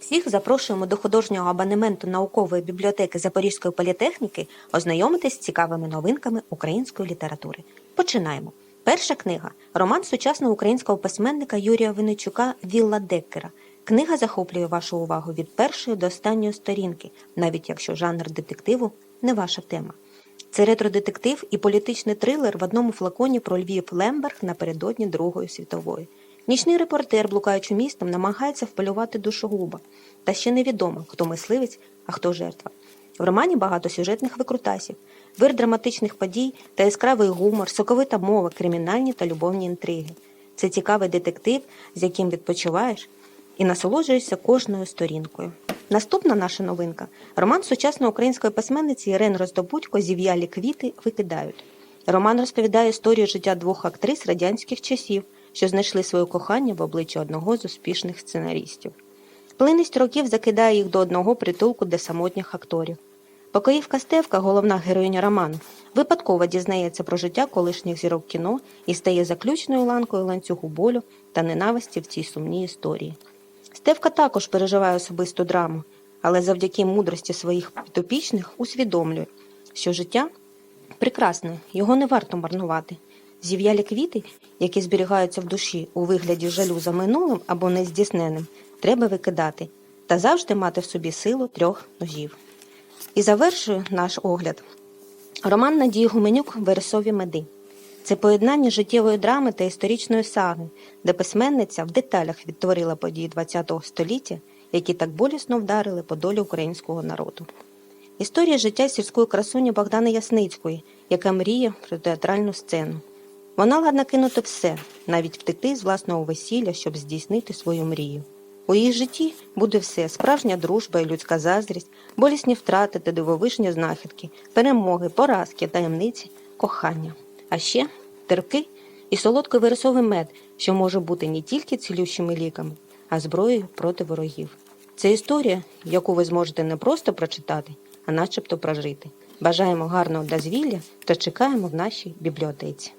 Всіх запрошуємо до художнього абонементу наукової бібліотеки Запорізької політехніки ознайомитись з цікавими новинками української літератури. Починаємо. Перша книга роман сучасного українського письменника Юрія Винничука Вілла Деккера. Книга захоплює вашу увагу від першої до останньої сторінки, навіть якщо жанр детективу не ваша тема. Це ретро-детектив і політичний трилер в одному флаконі про Львів Лемберг напередодні Другої світової. Нічний репортер, блукаючи містом, намагається вполювати душогуба. Та ще невідомо, хто мисливець, а хто жертва. В романі багато сюжетних викрутасів, вир драматичних подій та яскравий гумор, соковита мова, кримінальні та любовні інтриги. Це цікавий детектив, з яким відпочиваєш і насолоджуєшся кожною сторінкою. Наступна наша новинка роман сучасної української письменниці Ірен Роздобудько Зів'ялі квіти викидають. Роман розповідає історію життя двох актрис радянських часів, що знайшли своє кохання в обличчі одного з успішних сценарістів. Плинність років закидає їх до одного притулку для самотніх акторів. Покоївка Стевка, головна героїня роману, випадково дізнається про життя колишніх зірок кіно і стає заключною ланкою ланцюгу болю та ненависті в цій сумній історії. Стевка також переживає особисту драму, але завдяки мудрості своїх підопічних усвідомлює, що життя прекрасне, його не варто марнувати. Зів'ялі квіти, які зберігаються в душі у вигляді жалю за минулим або нездійсненим, треба викидати та завжди мати в собі силу трьох ножів. І завершую наш огляд. Роман Надії Гуменюк Вересові меди. Це поєднання життєвої драми та історичної саги, де письменниця в деталях відтворила події ХХ століття, які так болісно вдарили по долі українського народу. Історія життя сільської красуні Богдани Ясницької, яка мріє про театральну сцену. Вона ладна кинути все, навіть втекти з власного весілля, щоб здійснити свою мрію. У її житті буде все: справжня дружба і людська заздрість, болісні втрати та дивовижні знахідки, перемоги, поразки, таємниці, кохання. А ще терпкий і солодкий вересовий мед, що може бути не тільки цілющими ліками, а зброєю проти ворогів. Це історія, яку ви зможете не просто прочитати, а начебто прожити. Бажаємо гарного дозвілля та чекаємо в нашій бібліотеці.